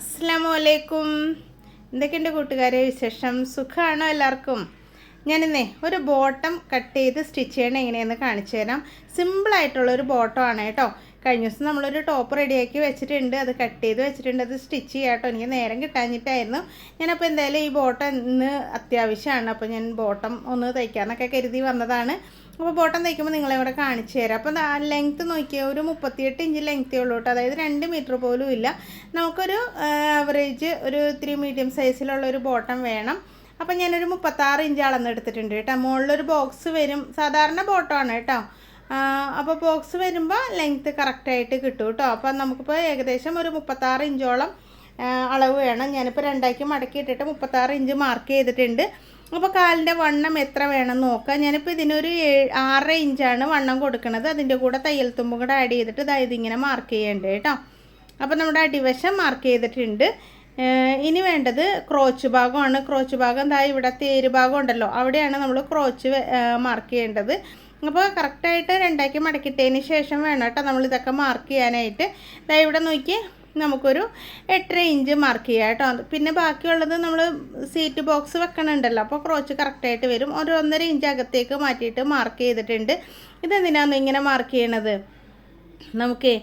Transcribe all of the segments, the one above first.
അസ്സാം വലൈക്കും എന്തൊക്കെയുണ്ട് കൂട്ടുകാരെ വിശേഷം? സുഖമാണോ എല്ലാവർക്കും? ഞാനിന്നേ ഒരു ബോട്ടം കട്ട് ചെയ്ത് സ്റ്റിച്ച് ചെയ്യണം എങ്ങനെയെന്ന് കാണിച്ചു തരാം. സിമ്പിളായിട്ടുള്ളൊരു ബോട്ടം ആണ് കേട്ടോ. കഴിഞ്ഞ ദിവസം നമ്മളൊരു ടോപ്പ് റെഡിയാക്കി വെച്ചിട്ടുണ്ട്. അത് കട്ട് ചെയ്ത് വെച്ചിട്ടുണ്ട്. അത് സ്റ്റിച്ച് ചെയ്യാം കേട്ടോ. എനിക്ക് നേരം കിട്ടാഞ്ഞിട്ടായിരുന്നു. ഞാനപ്പോൾ എന്തായാലും ഈ ബോട്ടം ഇന്ന് അത്യാവശ്യമാണ്. അപ്പോൾ ഞാൻ ബോട്ടം ഒന്ന് തയ്ക്കാമെന്നൊക്കെ കരുതി വന്നതാണ്. അപ്പോൾ ബോട്ടം തയ്ക്കുമ്പോൾ നിങ്ങളെ ഇവിടെ കാണിച്ചു തരാം. അപ്പോൾ ലെങ്ത്ത് നോക്കിയാൽ ഒരു മുപ്പത്തിയെട്ട് ഇഞ്ച് ലെങ്ത്തേ ഉള്ളൂ കേട്ടോ. അതായത് രണ്ട് മീറ്റർ പോലും ഇല്ല. നമുക്കൊരു ആവറേജ് ഒരു ഇത്തിരി മീഡിയം സൈസിലുള്ള ഒരു ബോട്ടം വേണം. അപ്പം ഞാനൊരു മുപ്പത്താറ് ഇഞ്ച് അളന്നെടുത്തിട്ടുണ്ട് കേട്ടോ. മുകളിലൊരു ബോക്സ് വരും. സാധാരണ ബോട്ടമാണ് കേട്ടോ. അപ്പോൾ ബോക്സ് വരുമ്പോൾ ലെങ്ത്ത് കറക്റ്റായിട്ട് കിട്ടും കേട്ടോ. അപ്പം നമുക്കിപ്പോൾ ഏകദേശം ഒരു മുപ്പത്താറ് ഇഞ്ചോളം അളവ് വേണം. ഞാനിപ്പോൾ രണ്ടാക്കി മടക്കി ഇട്ടിട്ട് മുപ്പത്താറ് ഇഞ്ച് മാർക്ക് ചെയ്തിട്ടുണ്ട്. അപ്പോൾ കാലിന്റെ വണ്ണം എത്ര വേണം നോക്കാം. ഞാനിപ്പോൾ ഇതിനൊരു ആറര ഇഞ്ചാണ് വണ്ണം കൊടുക്കുന്നത് അതിന്റെ കൂടെ തയ്യൽ തുമ്പും കൂടെ ആഡ് ചെയ്തിട്ട് ഇതായത് ഇതിങ്ങനെ മാർക്ക് ചെയ്യേണ്ടത് കേട്ടോ അപ്പോൾ നമ്മുടെ അടിവശം മാർക്ക് ചെയ്തിട്ടുണ്ട്. ഇനി വേണ്ടത് ക്രോച്ച് ഭാഗമാണ്. ക്രോച്ച് ഭാഗം എന്താ ഇവിടെ തേര് ഭാഗം ഉണ്ടല്ലോ. അവിടെയാണ് നമ്മൾ ക്രോച്ച് മാർക്ക് ചെയ്യേണ്ടത്. അപ്പോൾ കറക്റ്റായിട്ട് രണ്ടാക്കി മടക്കിയിട്ടതിന് ശേഷം വേണം കേട്ടോ നമ്മളിതൊക്കെ മാർക്ക് ചെയ്യാനായിട്ട്. ദാ ഇവിടെ നോക്കി നമുക്കൊരു എട്ടര ഇഞ്ച് മാർക്ക് ചെയ്യാം കേട്ടോ. പിന്നെ ബാക്കിയുള്ളത് നമ്മൾ സീറ്റ് ബോക്സ് വെക്കണുണ്ടല്ലോ. അപ്പോൾ ക്രോച്ച് കറക്റ്റായിട്ട് വരും. ഒരു ഒന്നര ഇഞ്ച് അകത്തേക്ക് മാറ്റിയിട്ട് മാർക്ക് ചെയ്തിട്ടുണ്ട്. ഇതെന്തിനാണ് ഇങ്ങനെ മാർക്ക് ചെയ്യണത്? നമുക്ക്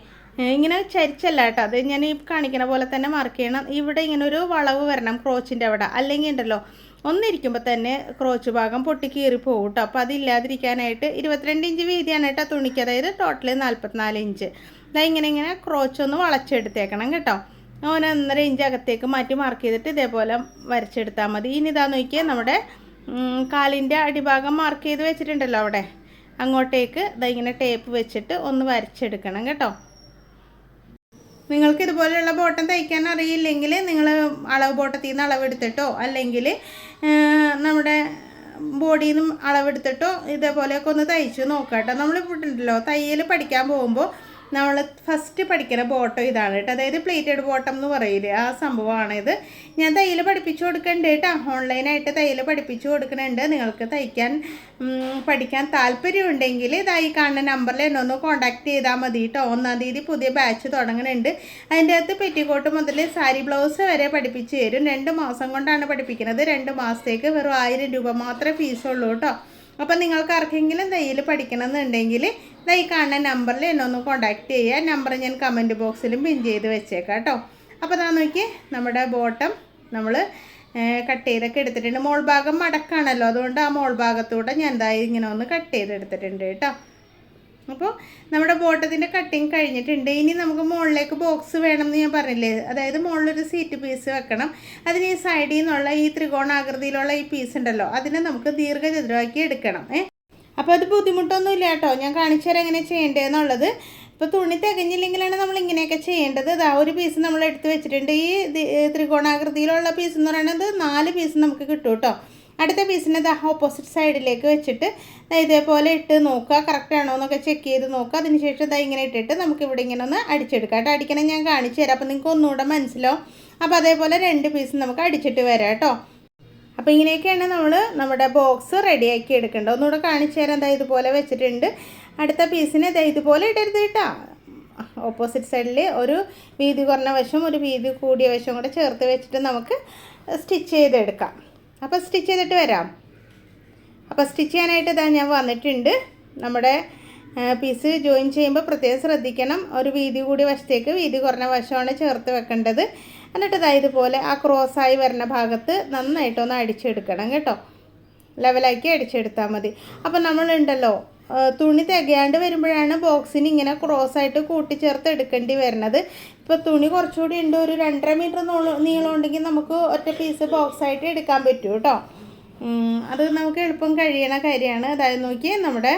ഇങ്ങനെ ചരിച്ചല്ല കേട്ടോ. അത് ഞാൻ ഈ കാണിക്കണ പോലെ തന്നെ മാർക്ക് ചെയ്യണം. ഇവിടെ ഇങ്ങനെ ഒരു വളവ് വരണം ക്രോച്ചിന്റെ അവിടെ. അല്ലെങ്കിൽ ഉണ്ടല്ലോ ഒന്നിരിക്കുമ്പോൾ തന്നെ ക്രോച്ച് ഭാഗം പൊട്ടി കീറി പോകും കേട്ടോ അപ്പോൾ അതില്ലാതിരിക്കാനായിട്ട് ഇരുപത്തിരണ്ട് ഇഞ്ച് വീതിയാണ് കേട്ടോ തുണിക്ക്. അതായത് ടോട്ടൽ നാൽപ്പത്തിനാല് ഇഞ്ച്. ഇതാ ഇങ്ങനെ ഇങ്ങനെ ക്രോച്ച് ഒന്ന് വളച്ചെടുത്തേക്കണം കേട്ടോ. ഓൻ ഒന്നര ഇഞ്ച് അകത്തേക്ക് മാറ്റി മാർക്ക് ചെയ്തിട്ട് ഇതേപോലെ വരച്ചെടുത്താൽ മതി. ഇനി ഇതാ നോക്കിയാൽ നമ്മുടെ കാലിന്റെ അടിഭാഗം മാർക്ക് ചെയ്ത് വെച്ചിട്ടുണ്ടല്ലോ അവിടെ. അങ്ങോട്ടേക്ക് ഇതാ ഇങ്ങനെ ടേപ്പ് വെച്ചിട്ട് ഒന്ന് വരച്ചെടുക്കണം കേട്ടോ. നിങ്ങൾക്ക് ഇതുപോലെയുള്ള ബോട്ടം തയ്ക്കാൻ അറിയില്ലെങ്കിൽ നിങ്ങൾ അളവ് ബോട്ടത്തിൽ നിന്ന് അളവെടുത്തിട്ടോ അല്ലെങ്കിൽ നമ്മുടെ ബോഡിയിൽ നിന്നും അളവെടുത്തിട്ടോ ഇതേപോലെയൊക്കെ ഒന്ന് തയ്ച്ച് നോക്കാം കേട്ടോ നമ്മളിപ്പോൾ ഉണ്ടല്ലോ തയ്യൽ പഠിക്കാൻ പോകുമ്പോൾ നമ്മൾ ഫസ്റ്റ് പഠിക്കുന്ന ബോട്ടം ഇതാണ് കേട്ടോ. അതായത് പ്ലേറ്റഡ് ബോട്ടം എന്ന് പറയില്ലേ ആ ഇത്. ഞാൻ തയ്യൽ പഠിപ്പിച്ചു കൊടുക്കുന്നുണ്ട് കേട്ടോ. ഓൺലൈനായിട്ട് തയ്യൽ പഠിപ്പിച്ചു കൊടുക്കുന്നുണ്ട് നിങ്ങൾക്ക് തയ്ക്കാൻ പഠിക്കാൻ താല്പര്യമുണ്ടെങ്കിൽ ഇതായി കാണുന്ന നമ്പറിൽ എന്നെ ഒന്ന് കോൺടാക്ട് ചെയ്താൽ മതി കേട്ടോ. ഒന്നാം തീയതി പുതിയ ബാച്ച് തുടങ്ങുന്നുണ്ട് അതിന്റെ അകത്ത് പെറ്റിക്കോട്ട് മുതൽ സാരി ബ്ലൗസ് വരെ പഠിപ്പിച്ച് തരും. രണ്ട് മാസം കൊണ്ടാണ് പഠിപ്പിക്കുന്നത് രണ്ട് മാസത്തേക്ക് വെറും ആയിരം രൂപ മാത്രമേ ഫീസുള്ളൂ കേട്ടോ. അപ്പം നിങ്ങൾക്ക് ആർക്കെങ്കിലും തയ്യൽ പഠിക്കണമെന്നുണ്ടെങ്കിൽ ഈ കാണുന്ന നമ്പറിൽ എന്നെ ഒന്ന് കോണ്ടാക്ട് ചെയ്യുക. നമ്പർ ഞാൻ കമന്റ് ബോക്സിലും പിൻ ചെയ്ത് വെച്ചേക്കാം കേട്ടോ. അപ്പോൾ ഞാൻ നോക്കി നമ്മുടെ ബോട്ടം നമ്മൾ കട്ട് ചെയ്തൊക്കെ എടുത്തിട്ടുണ്ട്. മോൾ ഭാഗം മടക്കാണല്ലോ. അതുകൊണ്ട് ആ മോൾ ഭാഗത്തൂടെ ഞാൻ എന്തായി ഇങ്ങനെ ഒന്ന് കട്ട് ചെയ്തെടുത്തിട്ടുണ്ട് കേട്ടോ. അപ്പോൾ നമ്മുടെ ബോട്ടത്തിന്റെ കട്ടിങ് കഴിഞ്ഞിട്ടുണ്ട്. ഇനി നമുക്ക് മുകളിലേക്ക് ബോക്സ് വേണം എന്ന് ഞാൻ പറഞ്ഞില്ലേ? അതായത് മുകളിലൊരു സീറ്റ് പീസ് വെക്കണം. അതിന് ഈ സൈഡിൽ നിന്നുള്ള ഈ ത്രികോണാകൃതിയിലുള്ള ഈ പീസ് ഉണ്ടല്ലോ അതിനെ നമുക്ക് ദീർഘചതുരമാക്കി എടുക്കണം ഏ? അപ്പോൾ അത് ബുദ്ധിമുട്ടൊന്നുമില്ല കേട്ടോ. ഞാൻ കാണിച്ചു എങ്ങനെ ചെയ്യേണ്ടതെന്നുള്ളത്. ഇപ്പോൾ തുണി തികഞ്ഞില്ലെങ്കിലാണ് നമ്മൾ ഇങ്ങനെയൊക്കെ ചെയ്യേണ്ടത്. ഇതാ ഒരു പീസ് നമ്മൾ എടുത്ത് വെച്ചിട്ടുണ്ട്. ഈ ത്രികോണാകൃതിയിലുള്ള പീസ് എന്ന് പറയുന്നത് നാല് പീസ് നമുക്ക് കിട്ടും കേട്ടോ അടുത്ത പീസിനെ ദാ ഓപ്പോസിറ്റ് സൈഡിലേക്ക് വെച്ചിട്ട് ഇതേപോലെ ഇട്ട് നോക്കുക. കറക്റ്റ് ആണോ എന്നൊക്കെ ചെക്ക് ചെയ്ത് നോക്കുക. അതിനുശേഷം ഇതാ ഇങ്ങനെ ഇട്ടിട്ട് നമുക്ക് ഇവിടെ ഇങ്ങനെ ഒന്ന് അടിച്ചെടുക്കാം. കേട്ടോ അടിക്കണം ഞാൻ കാണിച്ചു തരാം. അപ്പോൾ നിങ്ങൾക്ക് ഒന്നുകൂടെ മനസ്സിലാവും അപ്പോൾ അതേപോലെ രണ്ട് പീസ് നമുക്ക് അടിച്ചിട്ട് വരാം കേട്ടോ. അപ്പോൾ ഇങ്ങനെയൊക്കെയാണ് നമ്മൾ നമ്മുടെ ബോക്സ് റെഡിയാക്കി എടുക്കേണ്ടത്. ഒന്നുകൂടെ കാണിച്ചു തരാം. എന്താ ഇതുപോലെ വെച്ചിട്ടുണ്ട്. അടുത്ത പീസിനെ ദാ ഇതുപോലെ ഇടരുത് കേട്ടോ. ഓപ്പോസിറ്റ് സൈഡിൽ ഒരു വീതി കുറഞ്ഞ വശം ഒരു വീതി കൂടിയ വശം കൂടെ ചേർത്ത് വെച്ചിട്ട് നമുക്ക് സ്റ്റിച്ച് ചെയ്തെടുക്കാം. അപ്പോൾ സ്റ്റിച്ച് ചെയ്തിട്ട് വരാം. അപ്പോൾ സ്റ്റിച്ച് ചെയ്യാനായിട്ട് ഇതാ ഞാൻ വന്നിട്ടുണ്ട്. നമ്മുടെ പീസ് ജോയിൻ ചെയ്യുമ്പോൾ പ്രത്യേകം ശ്രദ്ധിക്കണം. ഒരു വീതി കൂടി വശത്തേക്ക് വീതി കുറഞ്ഞ വശമാണ് ചേർത്ത് വെക്കേണ്ടത്. എന്നിട്ട് ഇതാ ഇതുപോലെ ആ ക്രോസായി വരുന്ന ഭാഗത്ത് നന്നായിട്ടൊന്ന് അടിച്ചെടുക്കണം കേട്ടോ. ലെവലാക്കി അടിച്ചെടുത്താൽ മതി. അപ്പോൾ നമ്മളുണ്ടല്ലോ തുണി തികയാണ്ട് വരുമ്പോഴാണ് ബോക്സിന് ഇങ്ങനെ ക്രോസ് ആയിട്ട് കൂട്ടിച്ചേർത്ത് എടുക്കേണ്ടി വരുന്നത്. ഇപ്പോൾ തുണി കുറച്ചുകൂടി ഉണ്ട് ഒരു രണ്ടര മീറ്റർ നീളം ഉണ്ടെങ്കിൽ നമുക്ക് ഒറ്റ പീസ് ബോക്സ് ആയിട്ട് എടുക്കാൻ പറ്റും കേട്ടോ അത് നമുക്ക് എളുപ്പം കഴിയണ കാര്യമാണ്. അതായത് നോക്കി നമ്മുടെ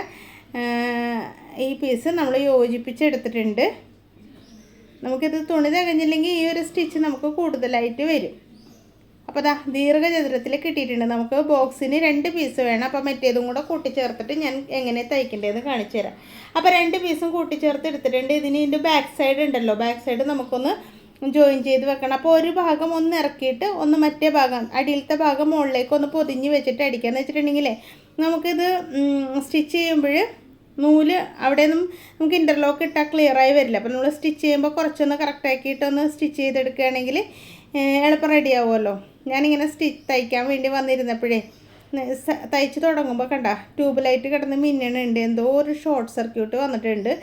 ഈ പീസ് നമ്മൾ യോജിപ്പിച്ചെടുത്തിട്ടുണ്ട്. നമുക്കിത് തുണി തികഞ്ഞില്ലെങ്കിൽ ഈ ഒരു സ്റ്റിച്ച് നമുക്ക് കൂടുതലായിട്ട് വരും. അപ്പോൾ ദാ ദീർഘചതുരത്തിൽ കിട്ടിയിട്ടുണ്ട്. നമുക്ക് ബോക്സിന് രണ്ട് പീസ് വേണം. അപ്പോൾ മറ്റേതും കൂടെ കൂട്ടിച്ചേർത്തിട്ട് ഞാൻ എങ്ങനെ തയ്ക്കേണ്ടതെന്ന് കാണിച്ചു തരാം. അപ്പോൾ രണ്ട് പീസും കൂട്ടിച്ചേർത്ത് എടുത്തിട്ടുണ്ട്. ഇതിന് ഇതിന്റെ ബാക്ക് സൈഡ് ഉണ്ടല്ലോ. ബാക്ക് സൈഡ് നമുക്കൊന്ന് ജോയിൻ ചെയ്ത് വെക്കണം. അപ്പോൾ ഒരു ഭാഗം ഒന്ന് ഇറക്കിയിട്ട് ഒന്ന് മറ്റേ ഭാഗം അടിയിലത്തെ ഭാഗം മുകളിലേക്ക് ഒന്ന് പൊതിഞ്ഞ് വെച്ചിട്ട് അടിക്കാന്ന് വെച്ചിട്ടുണ്ടെങ്കിലേ നമുക്കിത് സ്റ്റിച്ച് ചെയ്യുമ്പോൾ നൂൽ അവിടെ നിന്നും നമുക്ക് ഇന്റർലോക്ക് ഇട്ടാൽ ക്ലിയറായി വരില്ല. അപ്പോൾ നമ്മൾ സ്റ്റിച്ച് ചെയ്യുമ്പോൾ കുറച്ചൊന്ന് കറക്റ്റാക്കിയിട്ടൊന്ന് സ്റ്റിച്ച് ചെയ്തെടുക്കുകയാണെങ്കിൽ എളുപ്പം റെഡി ആവുമല്ലോ. ഞാനിങ്ങനെ സ്റ്റിച്ച് തയ്ക്കാൻ വേണ്ടി വന്നിരുന്നപ്പോഴേ തയ്ച്ച് തുടങ്ങുമ്പോൾ കണ്ട ട്യൂബ് ലൈറ്റ് കിടന്ന് മിന്നണുണ്ട്. എന്തോ ഒരു ഷോർട്ട് സർക്യൂട്ട് വന്നിട്ടുണ്ട്.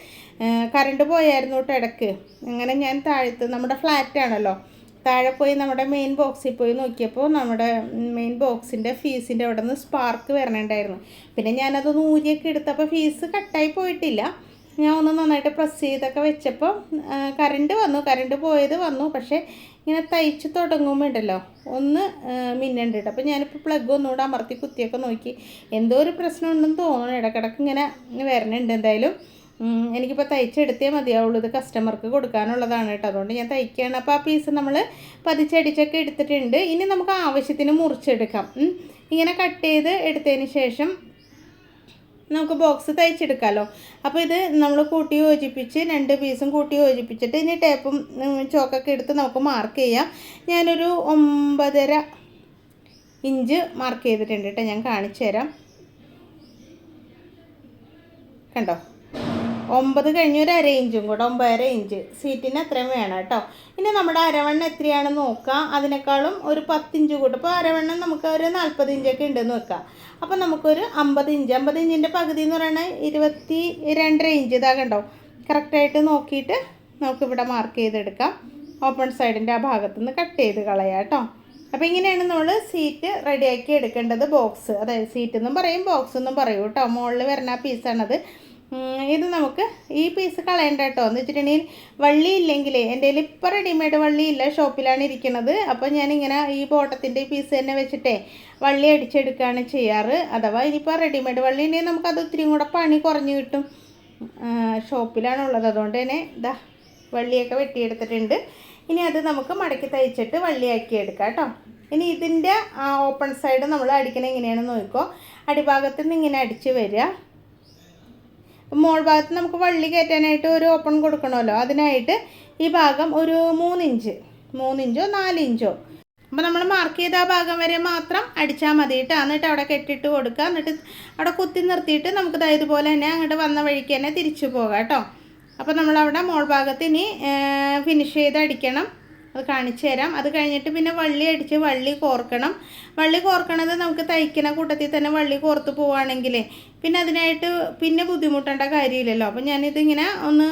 കറണ്ട് പോയായിരുന്നു കേട്ടോ ഇടയ്ക്ക് അങ്ങനെ ഞാൻ താഴത്ത് നമ്മുടെ ഫ്ലാറ്റ് ആണല്ലോ താഴെ പോയി നമ്മുടെ മെയിൻ ബോക്സിൽ പോയി നോക്കിയപ്പോൾ നമ്മുടെ മെയിൻ ബോക്സിന്റെ ഫീസിന്റെ അവിടെ നിന്ന് സ്പാർക്ക് വരണുണ്ടായിരുന്നു. പിന്നെ ഞാനത് നൂരിയൊക്കെ എടുത്തപ്പോൾ ഫീസ് കട്ടായി പോയിട്ടില്ല. ഞാൻ ഒന്ന് നന്നായിട്ട് പ്രസ് ചെയ്തൊക്കെ വെച്ചപ്പോൾ കറണ്ട് വന്നു കറണ്ട് പോയത് വന്നു. പക്ഷേ ഇങ്ങനെ തയ്ച്ച് തുടങ്ങുമ്പോൾ ഉണ്ടല്ലോ ഒന്ന് മിന്നുണ്ട് കേട്ടോ അപ്പോൾ ഞാനിപ്പോൾ പ്ലഗ് ഒന്നുകൂടെ അമർത്തി കുത്തിയൊക്കെ നോക്കി. എന്തോ ഒരു പ്രശ്നം ഉണ്ടെന്ന് തോന്നുന്നു ഇടക്കിടക്ക് ഇങ്ങനെ വരണുണ്ട്. എന്തായാലും എനിക്കിപ്പോൾ തയ്ച്ചെടുത്തേ മതിയാവുള്ളൂ. ഇത് കസ്റ്റമർക്ക് കൊടുക്കാനുള്ളതാണ് കേട്ടോ അതുകൊണ്ട് ഞാൻ തയ്ക്കുകയാണ് അപ്പോൾ ആ പീസ് നമ്മൾ പതിച്ചടിച്ചൊക്കെ എടുത്തിട്ടുണ്ട്. ഇനി നമുക്ക് ആവശ്യത്തിന് മുറിച്ചെടുക്കാം. ഇങ്ങനെ കട്ട് ചെയ്ത് എടുത്തതിന് ശേഷം നമുക്ക് ബോക്സ് തയ്ച്ചെടുക്കാമല്ലോ അപ്പോൾ ഇത് നമ്മൾ കൂട്ടി യോജിപ്പിച്ച് രണ്ട് പീസും കൂട്ടി യോജിപ്പിച്ചിട്ട് ഇനി ടേപ്പും ചോക്കൊക്കെ എടുത്ത് നമുക്ക് മാർക്ക് ചെയ്യാം. ഞാനൊരു ഒമ്പതര ഇഞ്ച് മാർക്ക് ചെയ്തിട്ടുണ്ട് കേട്ടോ ഞാൻ കാണിച്ചു തരാം കണ്ടോ? ഒമ്പത് കഴിഞ്ഞ് ഒരു അര ഇഞ്ചും കൂടെ ഒമ്പതര ഇഞ്ച് സീറ്റിന് അത്രയും വേണം കേട്ടോ. ഇനി നമ്മുടെ അരവണ്ണം എത്രയാണെന്ന് നോക്കാം അതിനേക്കാളും ഒരു പത്തിഞ്ച് കൂടെ. ഇപ്പോൾ അരവണ്ണം നമുക്ക് ഒരു നാൽപ്പത് ഇഞ്ചൊക്കെ ഉണ്ടെന്ന് വെക്കാം. അപ്പോൾ നമുക്കൊരു അമ്പത് ഇഞ്ച് അമ്പത് ഇഞ്ചിന്റെ പകുതി എന്ന് പറയുന്നത് ഇരുപത്തി രണ്ടര ഇഞ്ച് ഇതാ കണ്ടോ. കറക്റ്റായിട്ട് നോക്കിയിട്ട് നമുക്കിവിടെ മാർക്ക് ചെയ്തെടുക്കാം. ഓപ്പൺ സൈഡിന്റെ ആ ഭാഗത്തു നിന്ന് കട്ട് ചെയ്ത് കളയാം കേട്ടോ. അപ്പോൾ ഇങ്ങനെയാണ് നമ്മൾ സീറ്റ് റെഡിയാക്കി എടുക്കേണ്ടത് ബോക്സ് അതായത് സീറ്റ് എന്നും പറയും ബോക്സ് എന്നും പറയും കേട്ടോ. മുകളിൽ വരുന്ന പീസാണത് ഇത് നമുക്ക് ഈ പീസ് കളയണ്ട കേട്ടോ. എന്ന് വെച്ചിട്ടുണ്ടെങ്കിൽ വള്ളി ഇല്ലെങ്കിൽ എന്റെ കയ്യിൽ ഇപ്പം റെഡിമെയ്ഡ് വള്ളി ഇല്ല ഷോപ്പിലാണ് ഇരിക്കുന്നത്. അപ്പോൾ ഞാനിങ്ങനെ ഈ ബോട്ടത്തിന്റെ പീസ് തന്നെ വെച്ചിട്ടേ വള്ളി അടിച്ചെടുക്കുകയാണ് ചെയ്യാറ്. അഥവാ ഇനിയിപ്പോൾ റെഡിമെയ്ഡ് വള്ളി ഉണ്ടെങ്കിൽ നമുക്കത് ഒത്തിരിയും കൂടെ പണി കുറഞ്ഞു കിട്ടും. ഷോപ്പിലാണുള്ളത് അതുകൊണ്ട് തന്നെ ഇതാ വള്ളിയൊക്കെ വെട്ടിയെടുത്തിട്ടുണ്ട്. ഇനി അത് നമുക്ക് മടക്കി തയ്ച്ചിട്ട് വള്ളിയാക്കി എടുക്കാം കേട്ടോ. ഇനി ഇതിന്റെ ഓപ്പൺ സൈഡ് നമ്മൾ അടിക്കണ എങ്ങനെയാണെന്ന് നോക്കിക്കോ. അടിഭാഗത്ത് നിന്ന് ഇങ്ങനെ അടിച്ച് വരിക. മോൾ ഭാഗത്ത് നമുക്ക് വള്ളി കയറ്റാനായിട്ട് ഒരു ഓപ്പൺ കൊടുക്കണമല്ലോ. അതിനായിട്ട് ഈ ഭാഗം ഒരു മൂന്നിഞ്ച് മൂന്നിഞ്ചോ നാലിഞ്ചോ അപ്പോൾ നമ്മൾ മാർക്ക് ചെയ്ത ആ ഭാഗം വരെ മാത്രം അടിച്ചാൽ മതി കേട്ടോ. എന്നിട്ട് അവിടെ കെട്ടിട്ട് കൊടുക്കുക. എന്നിട്ട് അവിടെ കുത്തി നിർത്തിയിട്ട് നമുക്ക് ഇതുപോലെ തന്നെ അങ്ങോട്ട് വന്ന വഴിക്ക് തന്നെ തിരിച്ചു പോകാം കേട്ടോ. അപ്പോൾ നമ്മളവിടെ മോൾ ഭാഗത്ത് ഇനി ഫിനിഷ് ചെയ്ത് അടിക്കണം. അത് കാണിച്ചു തരാം. അത് കഴിഞ്ഞിട്ട് പിന്നെ വള്ളി അടിച്ച് വള്ളി കോർക്കണം. വള്ളി കോർക്കണത് നമുക്ക് തയ്ക്കുന്ന കൂട്ടത്തിൽ തന്നെ വള്ളി കോർത്ത് പോവുകയാണെങ്കിലേ പിന്നെ അതിനായിട്ട് പിന്നെ ബുദ്ധിമുട്ടേണ്ട കാര്യമില്ലല്ലോ. അപ്പോൾ ഞാനിതിങ്ങനെ ഒന്ന്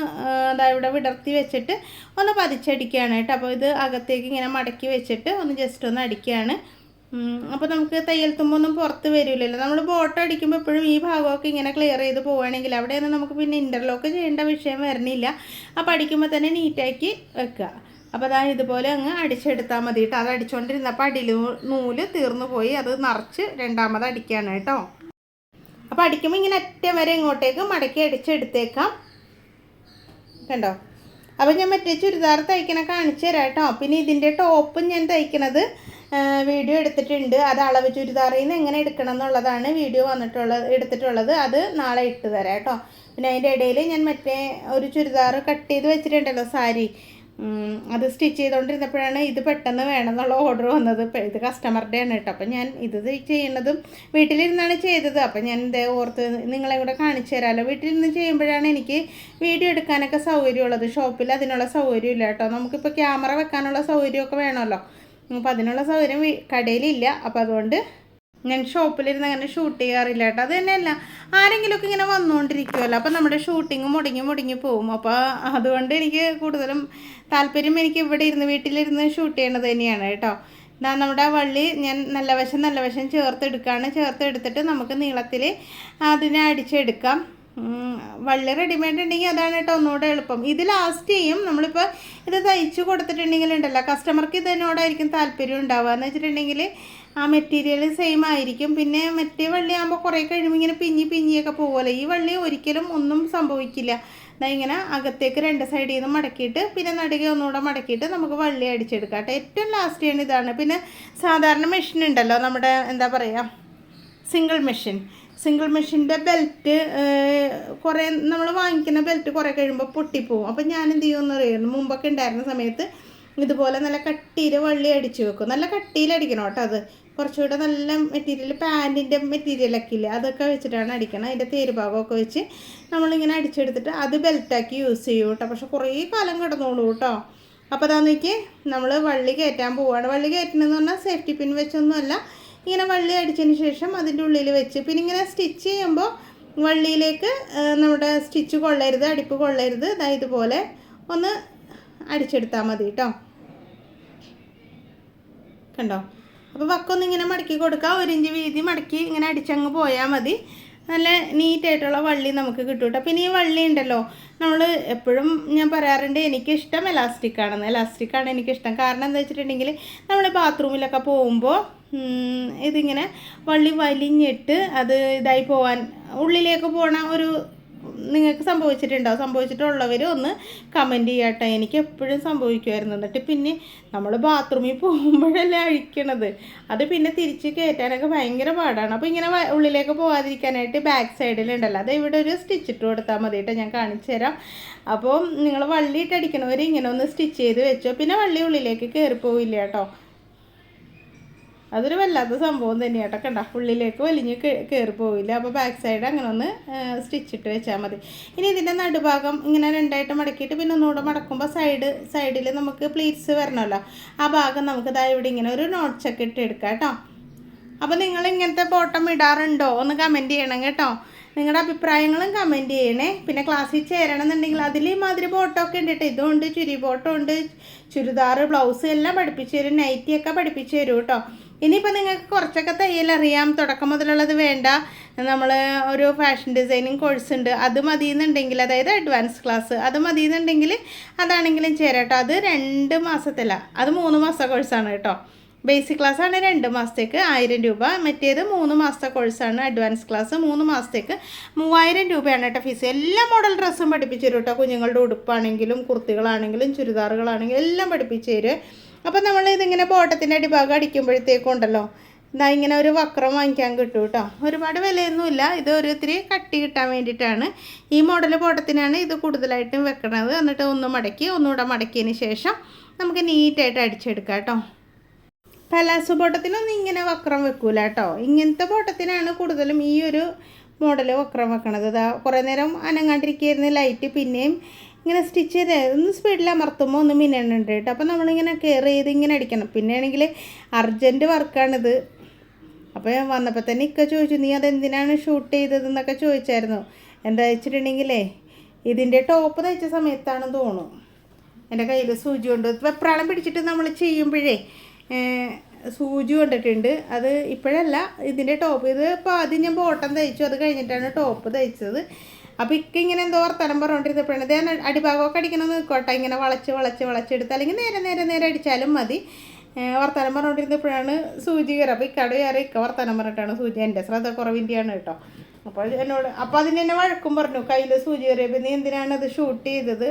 എന്താ ഇവിടെ വിടർത്തി വെച്ചിട്ട് ഒന്ന് പതിച്ചടിക്കുകയാണ് കേട്ടോ. അപ്പോൾ ഇത് അകത്തേക്ക് ഇങ്ങനെ മടക്കി വെച്ചിട്ട് ഒന്ന് ജസ്റ്റ് ഒന്ന് അടിക്കുകയാണ്. അപ്പോൾ നമുക്ക് തയ്യൽ തുമ്പൊന്നും പുറത്ത് വരില്ലല്ലോ നമ്മൾ ബോട്ട് അടിക്കുമ്പോൾ എപ്പോഴും ഈ ഭാഗമൊക്കെ ഇങ്ങനെ ക്ലിയർ ചെയ്ത് പോവുകയാണെങ്കിൽ അവിടെയൊന്നും നമുക്ക് പിന്നെ ഇന്റർലോക്ക് ചെയ്യേണ്ട വിഷയം വരണില്ല. അപ്പോൾ അടിക്കുമ്പോൾ തന്നെ നീറ്റാക്കി വെക്കുക. അപ്പോൾ അതാ ഇതുപോലെ അങ്ങ് അടിച്ചെടുത്താൽ മതി കേട്ടോ. അത് അടിച്ചുകൊണ്ടിരുന്നപ്പോൾ അടിയിൽ നൂൽ തീർന്നു പോയി. അത് നിറച്ച് രണ്ടാമത് അടിക്കുകയാണ് കേട്ടോ. അപ്പോൾ അടിക്കുമ്പോൾ ഇങ്ങനെ അറ്റം വരെ ഇങ്ങോട്ടേക്ക് മടക്കി അടിച്ചെടുത്തേക്കാം. കണ്ടോ? അപ്പോൾ ഞാൻ മറ്റേ ചുരിദാർ തയ്ക്കണ കാണിച്ചു തരാം കേട്ടോ. പിന്നെ ഇതിന്റെ ടോപ്പും ഞാൻ തയ്ക്കണത് വീഡിയോ എടുത്തിട്ടുണ്ട്. അത് അളവ് ചുരിദാറിൽ നിന്ന് എങ്ങനെ എടുക്കണം എന്നുള്ളതാണ് വീഡിയോ വന്നിട്ടുള്ള എടുത്തിട്ടുള്ളത്. അത് നാളെ ഇട്ട് തരാം കേട്ടോ. പിന്നെ അതിന്റെ ഇടയിൽ ഞാൻ മറ്റേ ഒരു ചുരിദാർ കട്ട് ചെയ്ത് വെച്ചിട്ടുണ്ടല്ലോ സാരി. അത് സ്റ്റിച്ച് ചെയ്തുകൊണ്ടിരുന്നപ്പോഴാണ് ഇത് പെട്ടെന്ന് വേണം എന്നുള്ള ഓർഡർ വന്നത് ഇത് കസ്റ്റമറുടെ ആണ് കേട്ടോ. അപ്പം ഞാൻ ഇത് ചെയ്യുന്നതും വീട്ടിലിരുന്നാണ് ചെയ്തത്. അപ്പം ഞാൻ ഇതേ ഓർത്ത് നിങ്ങളെ കൂടെ കാണിച്ചു തരാമല്ലോ വീട്ടിലിരുന്ന് ചെയ്യുമ്പോഴാണ് എനിക്ക് വീഡിയോ എടുക്കാനൊക്കെ സൗകര്യമുള്ളത്. ഷോപ്പിൽ അതിനുള്ള സൗകര്യമില്ല കേട്ടോ. നമുക്കിപ്പോൾ ക്യാമറ വെക്കാനുള്ള സൗകര്യമൊക്കെ വേണമല്ലോ. അപ്പോൾ അതിനുള്ള സൗകര്യം കടയിലില്ല. അപ്പോൾ അതുകൊണ്ട് ഞാൻ ഷോപ്പിലിരുന്ന് അങ്ങനെ ഷൂട്ട് ചെയ്യാറില്ല കേട്ടോ. അത് തന്നെയല്ല ആരെങ്കിലുമൊക്കെ ഇങ്ങനെ വന്നുകൊണ്ടിരിക്കുമല്ലോ അപ്പോൾ നമ്മുടെ ഷൂട്ടിങ് മുടങ്ങി മുടങ്ങി പോകും അപ്പോൾ അതുകൊണ്ട് എനിക്ക് കൂടുതലും താല്പര്യം എനിക്ക് ഇവിടെ ഇരുന്ന് വീട്ടിലിരുന്ന് ഷൂട്ട് ചെയ്യണത് തന്നെയാണ് കേട്ടോ. ഇതാ നമ്മുടെ വള്ളി ഞാൻ നല്ല വശം നല്ല വശം ചേർത്തെടുക്കുകയാണ് ചേർത്തെടുത്തിട്ട് നമുക്ക് നീളത്തിൽ അതിനെ അടിച്ചെടുക്കാം. വള്ളി റെഡിമെയ്ഡ് ഉണ്ടെങ്കിൽ അതാണ് കേട്ടോ ഒന്നുകൂടെ എളുപ്പം. ഇത് ലാസ്റ്റ് ചെയ്യും. നമ്മളിപ്പോൾ ഇത് തയ്ച്ചു കൊടുത്തിട്ടുണ്ടെങ്കിൽ ഉണ്ടല്ലോ കസ്റ്റമർക്ക് ഇതിനോടായിരിക്കും താല്പര്യം ഉണ്ടാവുക. എന്ന് വെച്ചിട്ടുണ്ടെങ്കിൽ ആ മെറ്റീരിയൽ സെയിം ആയിരിക്കും. പിന്നെ മറ്റേ വള്ളിയാകുമ്പോൾ കുറേ കഴിയുമ്പോൾ ഇങ്ങനെ പിഞ്ഞി പിഞ്ഞിയൊക്കെ പോകുമല്ലോ ഈ വള്ളി ഒരിക്കലും ഒന്നും സംഭവിക്കില്ല. ഇങ്ങനെ അകത്തേക്ക് രണ്ട് സൈഡിൽ നിന്ന് മടക്കിയിട്ട് പിന്നെ നടുക ഒന്നുകൂടെ മടക്കിയിട്ട് നമുക്ക് വള്ളി അടിച്ചെടുക്കാം കേട്ടോ. ഏറ്റവും ലാസ്റ്റ് ആണ് ഇതാണ്. പിന്നെ സാധാരണ മെഷീൻ ഉണ്ടല്ലോ നമ്മുടെ എന്താ പറയുക സിംഗിൾ മെഷീൻ സിംഗിൾ മെഷീന്റെ ബെൽറ്റ് കുറേ നമ്മൾ വാങ്ങിക്കുന്ന ബെൽറ്റ് കുറേ കഴിയുമ്പോൾ പൊട്ടിപ്പോവും. അപ്പം ഞാൻ എന്ത് ചെയ്യുമെന്ന് അറിയുന്നു മുമ്പൊക്കെ ഉണ്ടായിരുന്ന സമയത്ത് ഇതുപോലെ നല്ല കട്ടിയിൽ വള്ളി അടിച്ചു വെക്കും. നല്ല കട്ടിയിൽ അടിക്കണം കേട്ടോ അത്. കുറച്ചുകൂടെ നല്ല മെറ്റീരിയൽ പാന്റിന്റെ മെറ്റീരിയലൊക്കെ ഇല്ലേ അതൊക്കെ വെച്ചിട്ടാണ് അടിക്കണം. അതിന്റെ തേരുഭാഗമൊക്കെ വെച്ച് നമ്മളിങ്ങനെ അടിച്ചെടുത്തിട്ട് അത് ബെൽറ്റാക്കി യൂസ് ചെയ്യും കേട്ടോ പക്ഷെ കുറേ കാലം കിടന്നോളൂ കേട്ടോ അപ്പോൾ അതാന്നേക്ക് നമ്മൾ വള്ളി കയറ്റാൻ പോവുകയാണ് വള്ളി കയറ്റണമെന്ന് പറഞ്ഞാൽ സേഫ്റ്റി പിൻ വെച്ചൊന്നുമല്ല ഇങ്ങനെ വള്ളി അടിച്ചതിന് ശേഷം അതിന്റെ ഉള്ളിൽ വെച്ച്. പിന്നെ ഇങ്ങനെ സ്റ്റിച്ച് ചെയ്യുമ്പോൾ വള്ളിയിലേക്ക് നമ്മുടെ സ്റ്റിച്ച് കൊള്ളരുത് അടിപ്പ് കൊള്ളരുത് അതായത് ഇതുപോലെ ഒന്ന് അടിച്ചെടുത്താൽ മതി കേട്ടോ കണ്ടോ? അപ്പോൾ വക്കൊന്ന് ഇങ്ങനെ മടക്കി കൊടുക്കുക ഒരു ഇഞ്ച് വീതി മടക്കി ഇങ്ങനെ അടിച്ചങ്ങ് പോയാൽ മതി. നല്ല നീറ്റായിട്ടുള്ള വള്ളി നമുക്ക് കിട്ടും കേട്ടോ പിന്നെ ഈ വള്ളി ഉണ്ടല്ലോ നമ്മൾ എപ്പോഴും ഞാൻ പറയാറുണ്ട് എനിക്കിഷ്ടം എലാസ്റ്റിക് ആണെന്ന്. എലാസ്റ്റിക് ആണ് എനിക്കിഷ്ടം. കാരണം എന്താ വെച്ചിട്ടുണ്ടെങ്കിൽ നമ്മൾ ബാത്റൂമിലൊക്കെ പോകുമ്പോൾ ഇതിങ്ങനെ വള്ളി വലിഞ്ഞിട്ട് അത് ഇതായി പോവാൻ ഉള്ളിലേക്ക് പോണ ഒരു നിങ്ങൾക്ക് സംഭവിച്ചിട്ടുണ്ടോ? സംഭവിച്ചിട്ടുള്ളവർ ഒന്ന് കമന്റ് ചെയ്യട്ടെ. എനിക്ക് എപ്പോഴും സംഭവിക്കുമായിരുന്നു. എന്നിട്ട് പിന്നെ നമ്മൾ ബാത്റൂമിൽ പോകുമ്പോഴല്ലേ അഴിക്കണത്. അത് പിന്നെ തിരിച്ച് കയറ്റാനൊക്കെ ഭയങ്കര പാടാണ്. അപ്പോൾ ഇങ്ങനെ ഉള്ളിലേക്ക് പോകാതിരിക്കാനായിട്ട് ബാക്ക് സൈഡിലുണ്ടല്ലോ അത് ഇവിടെ ഒരു സ്റ്റിച്ച് ഇട്ട് കൊടുത്താൽ മതി കേട്ടോ ഞാൻ കാണിച്ചു തരാം. അപ്പോൾ നിങ്ങൾ വള്ളി ഇട്ട് ഇങ്ങനെ ഒന്ന് സ്റ്റിച്ച് ചെയ്ത് വെച്ചോ. പിന്നെ വള്ളി ഉള്ളിലേക്ക് കയറി പോവില്ല കേട്ടോ അതൊരു വല്ലാത്ത സംഭവം തന്നെയാണ് കേട്ടോ കണ്ട? ഉള്ളിലേക്ക് വലിഞ്ഞ് കയറി പോവില്ല. അപ്പോൾ ബാക്ക് സൈഡ് അങ്ങനെ ഒന്ന് സ്റ്റിച്ച് ഇട്ട് വെച്ചാൽ മതി. ഇനി ഇതിന്റെ നടുഭാഗം ഇങ്ങനെ രണ്ടായിട്ട് മടക്കിയിട്ട് പിന്നെ ഒന്നുകൂടെ മടക്കുമ്പോൾ സൈഡ് സൈഡിൽ നമുക്ക് പ്ലീറ്റ്സ് വരണമല്ലോ ആ ഭാഗം നമുക്ക് ഇതാ ഇവിടെ ഇങ്ങനെ ഒരു നോട്ട്സൊക്കെ ഇട്ട് എടുക്കാം കേട്ടോ. അപ്പോൾ നിങ്ങൾ ഇങ്ങനത്തെ ബോട്ടം ഇടാറുണ്ടോ? ഒന്ന് കമന്റ് ചെയ്യണം കേട്ടോ. നിങ്ങളുടെ അഭിപ്രായങ്ങളും കമന്റ് ചെയ്യണേ. പിന്നെ ക്ലാസ്സിൽ ചേരണം എന്നുണ്ടെങ്കിൽ അതിൽ ഈ മാതിരി ബോട്ടമൊക്കെ ഉണ്ട് കേട്ടോ ഇതുണ്ട് ചുരി ബോട്ടമുണ്ട് ചുരിദാർ ബ്ലൗസ് എല്ലാം പഠിപ്പിച്ചു തരും. നൈറ്റിയൊക്കെ പഠിപ്പിച്ചു തരും കേട്ടോ. ഇനിയിപ്പോൾ നിങ്ങൾക്ക് കുറച്ചൊക്കെ തയ്യൽ അറിയാം. തുടക്കം മുതലുള്ളത് വേണ്ട. നമ്മൾ ഒരു ഫാഷൻ ഡിസൈനിങ് കോഴ്സ് ഉണ്ട്. അത് മതി എന്നുണ്ടെങ്കിൽ അതായത് അഡ്വാൻസ് ക്ലാസ് അത് മതി എന്നുണ്ടെങ്കിൽ അതാണെങ്കിലും ചേരാം കേട്ടോ. അത് രണ്ട് മാസത്തില. അത് മൂന്ന് മാസത്തെ കോഴ്സാണ് കേട്ടോ. ബേസിക് ക്ലാസ് ആണ് രണ്ട് മാസത്തേക്ക് ആയിരം രൂപ. മറ്റേത് മൂന്ന് മാസത്തെ കോഴ്സാണ് അഡ്വാൻസ് ക്ലാസ് മൂന്ന് മാസത്തേക്ക് മൂവായിരം രൂപയാണ് കേട്ടോ ഫീസ് എല്ലാ മോഡൽ ഡ്രസ്സും പഠിപ്പിച്ചു തരും കേട്ടോ. കുഞ്ഞുങ്ങളുടെ ഉടുപ്പാണെങ്കിലും കുർത്തികളാണെങ്കിലും ചുരിദാറുകളാണെങ്കിലും എല്ലാം പഠിപ്പിച്ചു തരും. അപ്പോൾ നമ്മൾ ഇതിങ്ങനെ ബോട്ടത്തിന്റെ അടിഭാഗം അടിക്കുമ്പോഴത്തേക്കും ഉണ്ടല്ലോ ഇതാ ഇങ്ങനെ ഒരു വക്രം വാങ്ങിക്കാൻ കിട്ടും കേട്ടോ ഒരുപാട് വിലയൊന്നുമില്ല ഇത് ഒരു കട്ടി കിട്ടാൻ വേണ്ടിയിട്ടാണ്. ഈ മോഡൽ ബോട്ടത്തിനാണ് ഇത് കൂടുതലായിട്ടും വെക്കണത്. എന്നിട്ട് ഒന്ന് മടക്കി ഒന്നുകൂടെ മടക്കിയതിന് ശേഷം നമുക്ക് നീറ്റായിട്ട് അടിച്ചെടുക്കാം കേട്ടോ പലാസോ ബോട്ടത്തിനൊന്നും ഇങ്ങനെ വക്രം വെക്കൂല കേട്ടോ ഇങ്ങനത്തെ ബോട്ടത്തിനാണ് കൂടുതലും ഈ ഒരു മോഡൽ വക്രം വെക്കണത്. കുറേ നേരം അനങ്ങാണ്ടിരിക്കുന്ന ലൈറ്റ് പിന്നെയും ഇങ്ങനെ സ്റ്റിച്ച് ചെയ്ത് ഒന്ന് സ്പീഡിൽ അമർത്തുമ്പോൾ ഒന്ന് മിന്നുന്നുണ്ട് കേട്ടോ. അപ്പോൾ നമ്മളിങ്ങനെ കെയർ ചെയ്ത് ഇങ്ങനെ അടിക്കണം. പിന്നെ ആണെങ്കിൽ അർജന്റ് വർക്കാണിത് അപ്പോൾ ഞാൻ വന്നപ്പോൾ തന്നെ ഇക്ക ചോദിച്ചു നീ അതെന്തിനാണ് ഷൂട്ട് ചെയ്തതെന്നൊക്കെ ചോദിച്ചായിരുന്നു. എന്താ വെച്ചിട്ടുണ്ടെങ്കിലേ ഇതിന്റെ ടോപ്പ് തയ്ച്ച സമയത്താണെന്ന് തോന്നുന്നു. എന്റെ കയ്യിൽ സൂചി കൊണ്ട് വെപ്രാളം പിടിച്ചിട്ട് നമ്മൾ ചെയ്യുമ്പോഴേ സൂചി കൊണ്ടിട്ടുണ്ട്. അത് ഇപ്പോഴല്ല ഇതിന്റെ ടോപ്പ് ഇത് ഇപ്പോൾ ആദ്യം ഞാൻ ബോട്ടം തയ്ച്ചു. അത് കഴിഞ്ഞിട്ടാണ് ടോപ്പ് തയ്ച്ചത്. അപ്പോൾ ഇക്ക ഇങ്ങനെ എന്തോ വർത്തനം പറഞ്ഞുകൊണ്ടിരുന്നപ്പോഴാണ് ഇതേ അടിഭാഗമൊക്കെ അടിക്കണമെന്ന് നിൽക്കോട്ടെ ഇങ്ങനെ വളച്ച് വളച്ച് വളച്ചെടുത്ത് അല്ലെങ്കിൽ നേരെ നേരെ നേരെ അടിച്ചാലും മതി. വർത്തനം പറഞ്ഞുകൊണ്ടിരുന്നപ്പോഴാണ് സൂചി കയറി അപ്പോൾ ഇക്കാട് കയറി ഇക്ക വർത്തമാനം പറഞ്ഞിട്ടാണ് സൂചി എന്റെ ശ്രദ്ധ കുറവിന്റെയാണ് കേട്ടോ. അപ്പോൾ എന്നോട് അപ്പോൾ അതിന് എന്നെ വഴക്കും പറഞ്ഞു. കയ്യിൽ സൂചി കയറിയപ്പോൾ നീ എന്തിനാണ് അത് ഷൂട്ട് ചെയ്തത്?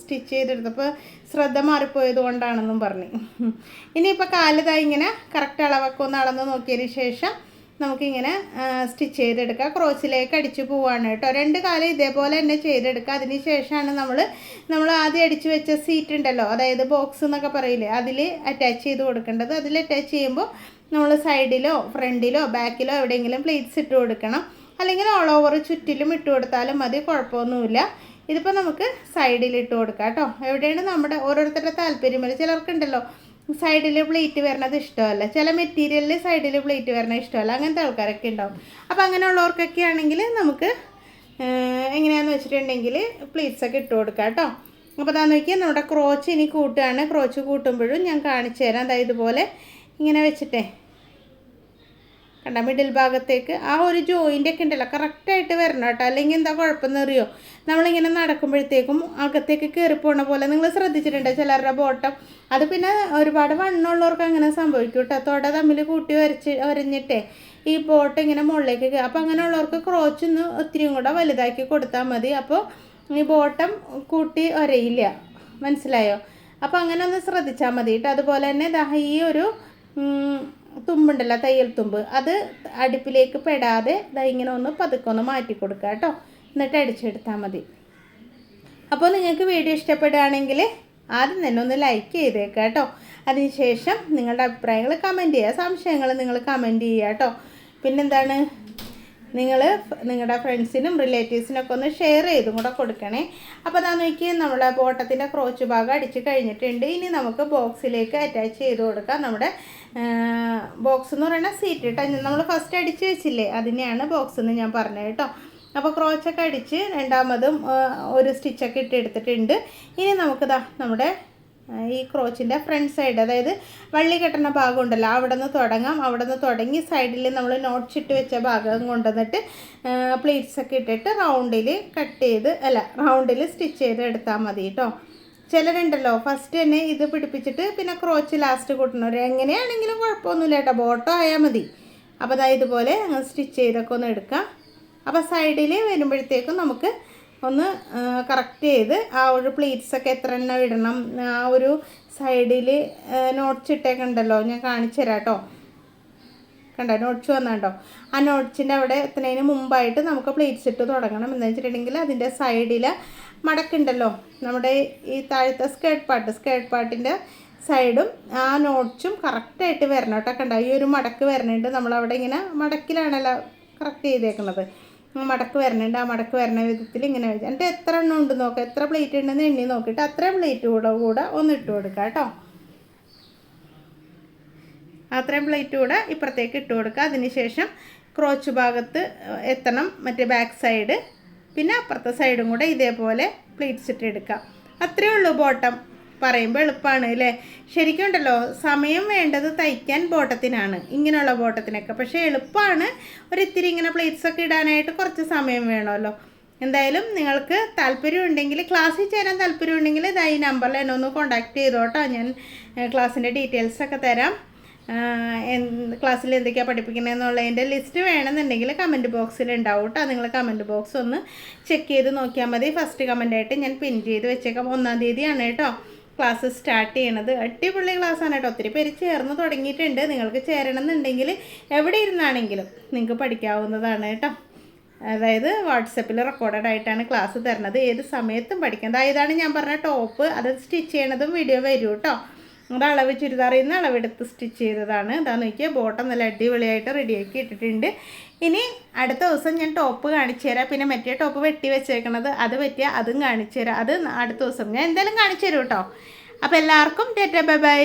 സ്റ്റിച്ച് ചെയ്തെടുത്തപ്പോൾ ശ്രദ്ധ മാറിപ്പോയത് കൊണ്ടാണെന്നും പറഞ്ഞു. ഇനിയിപ്പോൾ കാലതായി ഇങ്ങനെ കറക്റ്റ് അളവൊക്കെ ഒന്ന് അളന്ന് നോക്കിയതിന് ശേഷം നമുക്കിങ്ങനെ സ്റ്റിച്ച് ചെയ്തെടുക്കുക ക്രോസിലേക്ക് അടിച്ച് പോവാണ് കേട്ടോ. രണ്ട് കാലം ഇതേപോലെ തന്നെ ചെയ്തെടുക്കുക അതിന് ശേഷമാണ് നമ്മൾ നമ്മൾ ആദ്യം അടിച്ച് വെച്ച സീറ്റ് ഉണ്ടല്ലോ അതായത് ബോക്സ് എന്നൊക്കെ പറയില്ലേ അതിൽ അറ്റാച്ച് ചെയ്ത് കൊടുക്കേണ്ടത്. അതിൽ അറ്റാച്ച് ചെയ്യുമ്പോൾ നമ്മൾ സൈഡിലോ ഫ്രണ്ടിലോ ബാക്കിലോ എവിടെയെങ്കിലും പ്ലേറ്റ്സ് ഇട്ട് കൊടുക്കണം. അല്ലെങ്കിൽ ഓൾ ഓവർ ചുറ്റിലും ഇട്ട് കൊടുത്താലും മതി കുഴപ്പമൊന്നുമില്ല. ഇതിപ്പോൾ നമുക്ക് സൈഡിൽ ഇട്ട് കൊടുക്കാം കേട്ടോ. എവിടെയാണ് നമ്മുടെ ഓരോരുത്തരുടെ താല്പര്യം. ചിലർക്കുണ്ടല്ലോ സൈഡിൽ പ്ലേറ്റ് വരണത് ഇഷ്ടമല്ല. ചില മെറ്റീരിയലിൽ സൈഡിൽ പ്ലേറ്റ് വരണത് ഇഷ്ടമല്ല. അങ്ങനത്തെ ആൾക്കാരൊക്കെ ഉണ്ടാവും. അപ്പോൾ അങ്ങനെയുള്ളവർക്കൊക്കെ ആണെങ്കിൽ നമുക്ക് എങ്ങനെയാണെന്ന് വെച്ചിട്ടുണ്ടെങ്കിൽ പ്ലേറ്റ്സൊക്കെ ഇട്ട് കൊടുക്കാം കേട്ടോ. അപ്പോൾ അതാന്ന് നോക്കിയാൽ നമ്മുടെ ക്രോച്ച് ഇനി കൂട്ടുകയാണ്. ക്രോച്ച് കൂട്ടുമ്പോഴും ഞാൻ കാണിച്ചു തരാം അതായത് ഇതുപോലെ ഇങ്ങനെ വെച്ചിട്ടേ. കണ്ട മിഡിൽ ഭാഗത്തേക്ക് ആ ഒരു ജോയിന്റ് ഒക്കെ ഉണ്ടല്ലോ കറക്റ്റായിട്ട് വരണം കേട്ടോ. അല്ലെങ്കിൽ എന്താ കുഴപ്പമെന്ന് അറിയോ? നമ്മളിങ്ങനെ നടക്കുമ്പോഴത്തേക്കും അകത്തേക്ക് കയറി പോണ പോലെ നിങ്ങൾ ശ്രദ്ധിച്ചിട്ടുണ്ടോ ചിലരുടെ ബോട്ടം അത് പിന്നെ ഒരുപാട് വണ്ണമുള്ളവർക്ക് അങ്ങനെ സംഭവിക്കും കേട്ടോ. തൊട തമ്മിൽ കൂട്ടി വരച്ച് വരഞ്ഞിട്ടേ ഈ ബോട്ട് ഇങ്ങനെ മുകളിലേക്ക് കയറും അപ്പോൾ അങ്ങനെയുള്ളവർക്ക് ക്രോച്ച് ഒന്ന് ഒത്തിരിയും കൂടെ വലുതാക്കി കൊടുത്താൽ മതി. അപ്പോൾ ഈ ബോട്ടം കൂട്ടി ഒരയില്ല മനസ്സിലായോ? അപ്പോൾ അങ്ങനെ ഒന്ന് ശ്രദ്ധിച്ചാൽ മതി കേട്ടോ. അതുപോലെ തന്നെ ദാ ഈ ഒരു തുമ്പുണ്ടല്ലോ തയ്യൽ തുമ്പ്. അത് അടുപ്പിലേക്ക് പെടാതെ ഇങ്ങനെ ഒന്ന് പതുക്കെ ഒന്ന് മാറ്റി കൊടുക്കുക കേട്ടോ. എന്നിട്ട് അടിച്ചെടുത്താൽ മതി. അപ്പോൾ നിങ്ങൾക്ക് വീഡിയോ ഇഷ്ടപ്പെടുകയാണെങ്കിൽ ആദ്യം തന്നെ ഒന്ന് ലൈക്ക് ചെയ്തേക്കുക കേട്ടോ. അതിനുശേഷം നിങ്ങളുടെ അഭിപ്രായങ്ങൾ കമന്റ് ചെയ്യുക. സംശയങ്ങൾ നിങ്ങൾ കമന്റ് ചെയ്യുക കേട്ടോ. പിന്നെന്താണ്? നിങ്ങൾ നിങ്ങളുടെ ഫ്രണ്ട്സിനും റിലേറ്റീവ്സിനൊക്കെ ഒന്ന് ഷെയർ ചെയ്തും കൂടെ കൊടുക്കണേ. അപ്പോൾ അതാ നോക്കി നമ്മൾ ബോട്ടത്തിന്റെ ക്രോച്ച് ഭാഗം അടിച്ച് കഴിഞ്ഞിട്ടുണ്ട്. ഇനി നമുക്ക് ബോക്സിലേക്ക് അറ്റാച്ച് ചെയ്ത് കൊടുക്കാം. നമ്മുടെ ബോക്സ് എന്ന് പറയുന്നത് സീറ്റ് കേട്ടോ നമ്മൾ ഫസ്റ്റ് അടിച്ച് വെച്ചില്ലേ? അതിനെയാണ് ബോക്സ് എന്ന് ഞാൻ പറഞ്ഞത് കേട്ടോ. അപ്പോൾ ക്രോച്ചൊക്കെ അടിച്ച് രണ്ടാമതും ഒരു സ്റ്റിച്ചൊക്കെ ഇട്ട് എടുത്തിട്ടുണ്ട്. ഇനി നമുക്കിതാ നമ്മുടെ ഈ ക്രോച്ചിന്റെ ഫ്രണ്ട് സൈഡ് അതായത് വള്ളി കെട്ടുന്ന ഭാഗം ഉണ്ടല്ലോ അവിടെ നിന്ന് തുടങ്ങാം. അവിടെ നിന്ന് തുടങ്ങി സൈഡിൽ നമ്മൾ നോട്ട്സ് ഇട്ട് വെച്ച ഭാഗം കൊണ്ടുവന്നിട്ട് പ്ലീറ്റ്സ് ഒക്കെ ഇട്ടിട്ട് റൗണ്ടിൽ കട്ട് ചെയ്ത് അല്ല റൗണ്ടിൽ സ്റ്റിച്ച് ചെയ്ത് എടുത്താൽ മതി കേട്ടോ ചിലരുണ്ടല്ലോ ഫസ്റ്റ് തന്നെ ഇത് പിടിപ്പിച്ചിട്ട് പിന്നെ ക്രോച്ച് ലാസ്റ്റ് കൂട്ടണവർ എങ്ങനെയാണെങ്കിലും കുഴപ്പമൊന്നുമില്ല കേട്ടോ ബോട്ടോ ആയാൽ മതി. അപ്പോൾ അതായത് ഇതുപോലെ സ്റ്റിച്ച് ചെയ്തൊക്കെ ഒന്ന് എടുക്കാം. അപ്പോൾ സൈഡിൽ വരുമ്പോഴത്തേക്കും നമുക്ക് ഒന്ന് കറക്റ്റ് ചെയ്ത് ആ ഒരു പ്ലേറ്റ്സൊക്കെ എത്ര എണ്ണം ഇടണം. ആ ഒരു സൈഡിൽ നോട്ട്സ് ഇട്ടേക്കുണ്ടല്ലോ? ഞാൻ കാണിച്ചു തരാം കേട്ടോ കണ്ടോ? നോട്ട്സ് വന്നുണ്ടോ? ആ നോട്ട്സിന്റെ അവിടെ എത്തുന്നതിന് മുമ്പായിട്ട് നമുക്ക് പ്ലേറ്റ്സ് ഇട്ട് തുടങ്ങണം. എന്ന് വെച്ചിട്ടുണ്ടെങ്കിൽ അതിന്റെ സൈഡിൽ മടക്കുണ്ടല്ലോ? നമ്മുടെ ഈ താഴത്തെ സ്കേർട്ട് പാട്ട് സ്കേർട്ട് പാട്ടിന്റെ സൈഡും ആ നോട്ട്സും കറക്റ്റായിട്ട് വരണം കേട്ടോ കണ്ടോ? ഈ ഒരു മടക്ക് വരണുണ്ട്. നമ്മളവിടെ ഇങ്ങനെ മടക്കിലാണല്ലോ കറക്റ്റ് ചെയ്തേക്കുന്നത്. മടക്ക് വരണുണ്ട്. ആ മടക്ക് വരണ വിധത്തിൽ ഇങ്ങനെ വെച്ചാൽ എന്നിട്ട് എത്ര എണ്ണം ഉണ്ട് നോക്കുക എത്ര പ്ലേറ്റ് ഉണ്ടെന്ന് എണ്ണി നോക്കിയിട്ട് അത്ര പ്ലേറ്റ് കൂടെ കൂടെ ഒന്ന് ഇട്ട് കൊടുക്കുക കേട്ടോ. അത്രയും പ്ലേറ്റ് കൂടെ ഇപ്പുറത്തേക്ക് ഇട്ട് കൊടുക്കുക അതിനുശേഷം ക്രോച്ച് ഭാഗത്ത് എത്തണം. മറ്റേ ബാക്ക് സൈഡ് പിന്നെ അപ്പുറത്തെ സൈഡും കൂടെ ഇതേപോലെ പ്ലേറ്റ്സ് ഇട്ട് എടുക്കുക അത്രയേ ഉള്ളൂ ബോട്ടം. പറയുമ്പോൾ എളുപ്പമാണ് അല്ലേ? ശരിക്കും ഉണ്ടല്ലോ സമയം വേണ്ടത് തയ്ക്കാൻ ബോട്ടത്തിനാണ് ഇങ്ങനെയുള്ള ബോട്ടത്തിനൊക്കെ. പക്ഷേ എളുപ്പമാണ് ഒരിത്തിരി ഇങ്ങനെ പ്ലേറ്റ്സ് ഒക്കെ ഇടാനായിട്ട് കുറച്ച് സമയം വേണമല്ലോ. എന്തായാലും നിങ്ങൾക്ക് താല്പര്യം ഉണ്ടെങ്കിൽ ക്ലാസ്സിൽ ചേരാൻ താല്പര്യം ഉണ്ടെങ്കിൽ ഇതാ ഈ നമ്പറിൽ എന്നെ ഒന്ന് കോൺടാക്ട് ചെയ്തോട്ടോ. ഞാൻ ക്ലാസ്സിന്റെ ഡീറ്റെയിൽസ് ഒക്കെ തരാം. ക്ലാസ്സിൽ എന്തൊക്കെയാണ് പഠിപ്പിക്കണമെന്നുള്ളതിന്റെ ലിസ്റ്റ് വേണമെന്നുണ്ടെങ്കിൽ കമന്റ് ബോക്സിൽ ഉണ്ടാവും കേട്ടോ നിങ്ങൾ കമന്റ് ബോക്സ് ഒന്ന് ചെക്ക് ചെയ്ത് നോക്കിയാൽ മതി. ഫസ്റ്റ് കമന്റായിട്ട് ഞാൻ പിൻ ചെയ്ത് വെച്ചേക്കാം. ഒന്നാം തീയതിയാണ് കേട്ടോ ക്ലാസ് സ്റ്റാർട്ട് ചെയ്യണത്. അടിപൊളി ക്ലാസ്സാണ് കേട്ടോ. ഒത്തിരി പേര് ചേർന്ന് തുടങ്ങിയിട്ടുണ്ട്. നിങ്ങൾക്ക് ചേരണം എന്നുണ്ടെങ്കിൽ എവിടെ ഇരുന്നാണെങ്കിലും നിങ്ങൾക്ക് പഠിക്കാവുന്നതാണ് കേട്ടോ. അതായത് വാട്സപ്പിൽ റെക്കോർഡഡ് ആയിട്ടാണ് ക്ലാസ് തരണത്. ഏത് സമയത്തും പഠിക്കാം. അതായതാണ് ഞാൻ പറഞ്ഞ ടോപ്പ് അത് സ്റ്റിച്ച് ചെയ്യണതും വീഡിയോ വരും കേട്ടോ അത് അളവ് ചുരിദാറിൽ നിന്ന് അളവെടുത്ത് സ്റ്റിച്ച് ചെയ്തതാണ്. എന്താണെന്ന് നോക്കിയാൽ ബോട്ടം നല്ല അടിപൊളിയായിട്ട് റെഡിയാക്കി ഇട്ടിട്ടുണ്ട്. ഇനി അടുത്ത ദിവസം ഞാൻ ടോപ്പ് കാണിച്ചു തരാം. പിന്നെ മറ്റേ ടോപ്പ് വെട്ടി വെച്ചേക്കണത് അത് പറ്റിയ അതും കാണിച്ചു തരാം. അത് അടുത്ത ദിവസം ഞാൻ എന്തായാലും കാണിച്ചു തരും കേട്ടോ അപ്പോൾ എല്ലാവർക്കും ടെറ്റ ബൈ ബൈ.